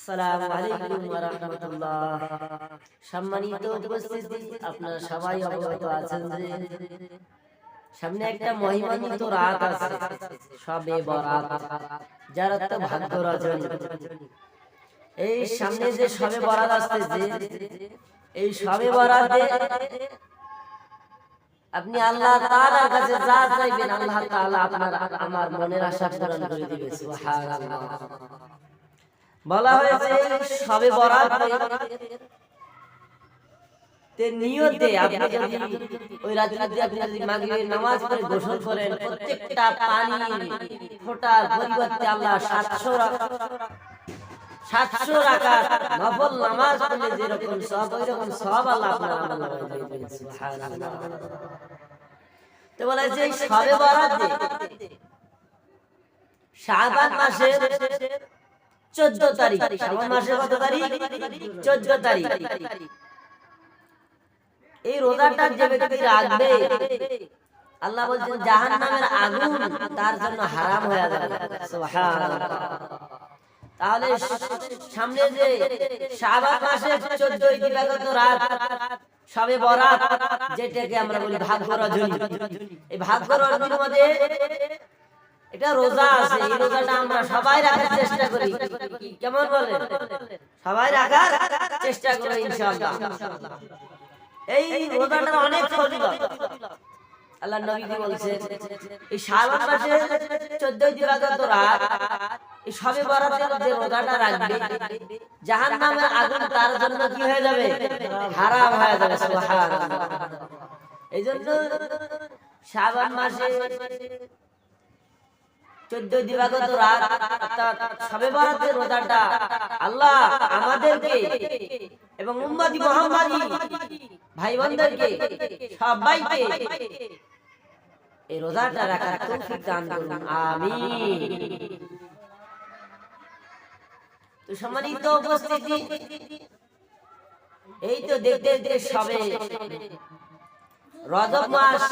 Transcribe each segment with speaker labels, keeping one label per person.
Speaker 1: আসসালামু আলাইকুম ওয়া রাহমাতুল্লাহ সম্মানিত উপস্থিতি আপনারা সবাই অবগত আছেন যে সামনে একটা মহিমান্বিত রাত আছে সবে বরাত। যার তো ভাগ্য রজনী। এই সামনে যে সবে বরাত আসতেছে এই সবে বরাতে আপনি আল্লাহ তাআলার কাছে যা চাইবেন আল্লাহ তাআলা আপনার আমার মনের আশা পূরণ করে দিবে সুবহানাল্লাহ। বলা হয়েছে, সবে বরাত তে নিয়তে আপনি যদি ওই রাত্রিতে আপনি যদি মাগরিবের নামাজ পড়ে গোসল করেন, প্রত্যেকটা পানি ফোঁটার পরিবর্তে আল্লাহ 700 সাতশো রাকাত নফল নামাজ পড়লে যেরকম সব ওই রকম আল্লাহ আপনার আমল দিয়ে দিবেন, সুবহানাল্লাহ। তো বলা যে সবে বরাতে শাবান মাসের চোদ্দ তারিখ। শ্রাবণ মাসের কত তারিখ? চোদ্দ তারিখ। এই রোজাটা যে ব্যক্তি রাখবে আল্লাহ বলছেন জাহান নামের আগুন তার জন্য হারাম হয়ে যাবে। তাহলে সামনে যে শাবান মাসের চোদ্দ দিবাগত রাত সবে বরাত যেটাকে আমরা বলি ভাগ্য রজনী। এই ভাগ্য রজনীর মধ্যে এটা রোজা আছে, এই রোজাটা আমরা সবাই রাখার চেষ্টা করি। কেমন সবাই রাখার চেষ্টা করি, ইনশাআল্লাহ। এই রোজাটার অনেক ফজিলত। আল্লাহ বলছেন? এই মাসে 14 দিবাগত রাত, এই সবে বরাতের যে রোজাটা রাখবে। জাহান্নামের আগুন তার জন্য কি হয়ে যাবে? হারাম হয়ে যাবে, সুবহানাল্লাহ। এই জন্য শাবান মাসে চোদ্দ দিবাগত রাত সবে বরাতের রোজাটা, আল্লাহ আমাদেরকে এবং উম্মতি মোহাম্মদি ভাই বোনদেরকে সবাইকে এই রোজাটা রাখার তৌফিক দান করুন। আমিন। তো সম্মানিত উপস্থিতি, এই তো দেখতে দেখতে সবে রজব মাস।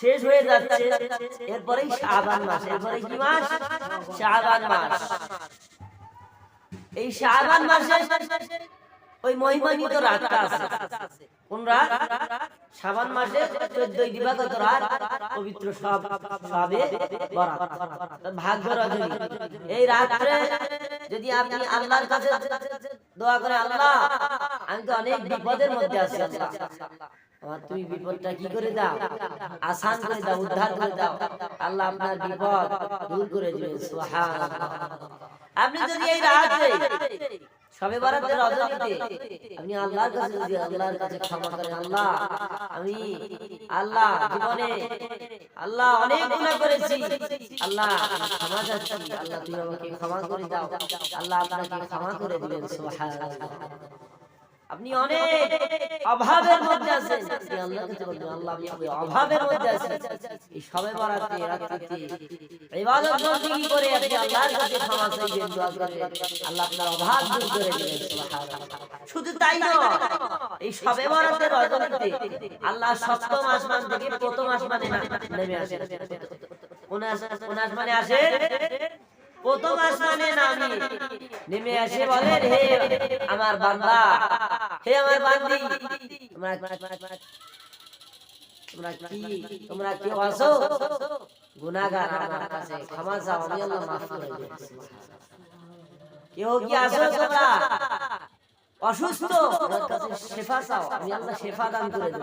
Speaker 1: শেষ হয়ে যাচ্ছে। এরপরেই শাবান মাস, এরপরে কি মাস? শাবান মাস। এই শাবান মাসে ওই মহিমান্বিত রাতটা আছে। কোন রাত? শাবান মাসে চোদ্দই দিবাগত রাত, পবিত্র সব সবে বরাত। ভাগ্য রজনী। এই রাত্রে যদি আপনি আল্লাহর কাছে দোয়া করে আল্লাহ, আমি তো অনেক বিপদের মধ্যে আছি, আল্লাহ। আমার তুমি বিপদটা কি করে দাও? আসান করে দাও উদ্ধার করে দাও। আল্লাহ আপনার বিপদ দূর করে দিবেন সুবহানাল্লাহ। আপনি যদি এই রাতে সবে বরাতের রজনীতে আপনি আল্লাহর কাছে যদি আল্লাহর কাছে ক্ষমা করেন আল্লাহ আমি আল্লাহ জীবনে আল্লাহ অনেক গুনাহ করেছি। আল্লাহ ক্ষমা চাচ্ছি। আল্লাহ তুমি আমাকে ক্ষমা করে দাও। আল্লাহ আপনাকে ক্ষমা করে দিবেন সুবহানাল্লাহ। আপনি অনেক অভাবের মধ্যে আছেন। আপনি আল্লাহর কাছে বলবেন আল্লাহ আমি অভাবের মধ্যে আছি এই সবে বরাতে রাত্রিতে ইবাদত বন্দেগী করে আপনি আল্লাহর কাছে ক্ষমা চাইবেন দোয়া করবেন। আল্লাহ আপনার অভাব দূর করে দিবেন সুবহানাল্লাহ। শুধু তাই নয় এই সবে বরাতের রজনীতে আল্লাহ সপ্তম আসমান থেকে প্রথম আসমানে নেমে আসে। কোন আস- কোন আসমানে আসে? প্রথম আসমানে নামি নেমে আসে বলে হে আমার বান্দা। হে আমার বান্দি তোমরা তোমরা কি তোমরা কি আছো গুনাহগার আমার কাছে ক্ষমা চাও আমি আল্লাহ মাফ করে দেব কেউ কি আছো তোমরা? অসুস্থ? আমার কাছে শেফা চাও আমি আল্লাহ শেফা দান করে দেব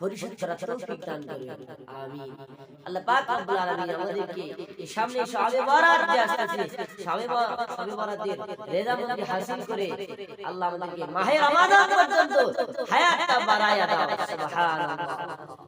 Speaker 1: পরিশোধ করার তৌফিক দান করুন। আমিন। আল্লাহ পাক রব্বুল আলামিন আমাদেরকে এই সামনে শবে বরাত যে আসছে শবে বরাত শবে বরাতের রেজামন্দি হাসিল করে আল্লাহ আমাদেরকে মাহে রমাদান পর্যন্ত হায়াতটা বাড়ায়া দাও। সুবহানাল্লাহ।